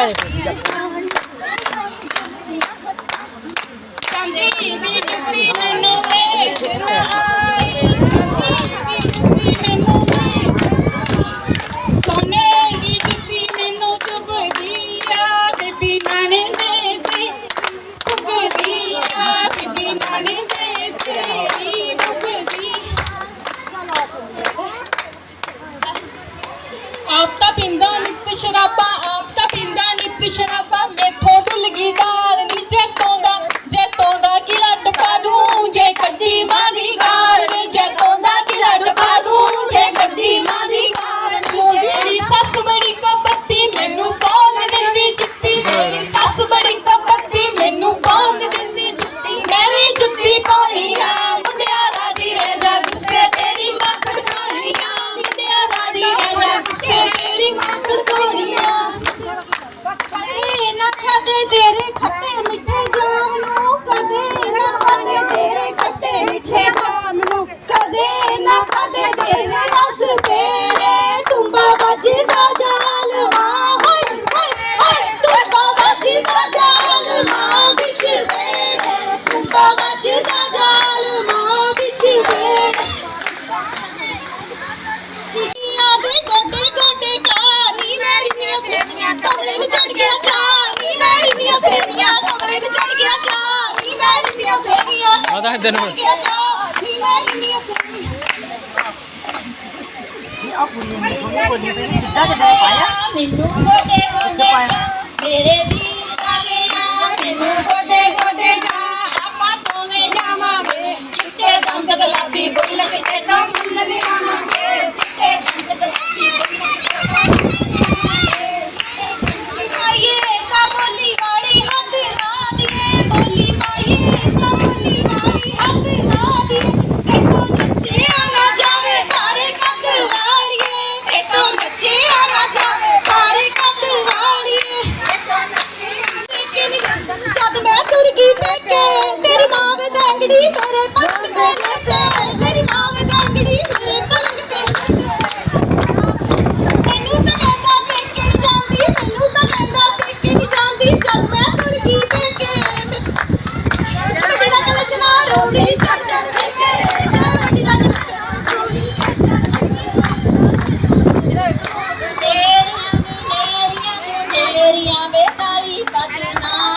ਭੈਣੇ ਕੋਲ ਜਾ ਕੰਦੀ ਦੀ ਜੁੱਤੀ ਮੈਨੂੰ ਵੇਖ ਨਾ ਆਏ। ਕੰਦੀ ਦੀ ਜੁੱਤੀ ਮੈਨੂੰ ਵੇਖ ਸੋਨੇ ਦੀ ਜੁੱਤੀ ਮੈਨੂੰ ਚੁਭਦੀ ਆ, ਬੀਬੀ ਨਾਣੇ ਦੇ ਤੇ। ਕੁਗਦੀ ਆ, ਬੀਬੀ ਨਾਣੇ ਦੇ ਤੇਰੀ ਕੁਗਦੀ ਆਪ ਤਾਂ ਪਿੰਦਾ ਨਿਤ ਸ਼ਰਾਬਾਂ ਆਪ ਤਾਂ ਪਿੰਦਾ की शराबा में फ़ोटो लगी नखा दे दे रे खट्टे ਮਦਾ ਦਿਨ ਨੂੰ। ਇਹ ਆਪੂ ਨੇ ਮੈਨੂੰ ਬੋਲਿਆ ਤੇ ਕਿੱਦਾਂ ਦੇ ਪਾਇਆ। ਮੈਨੂੰ ਬੋਲਿਆ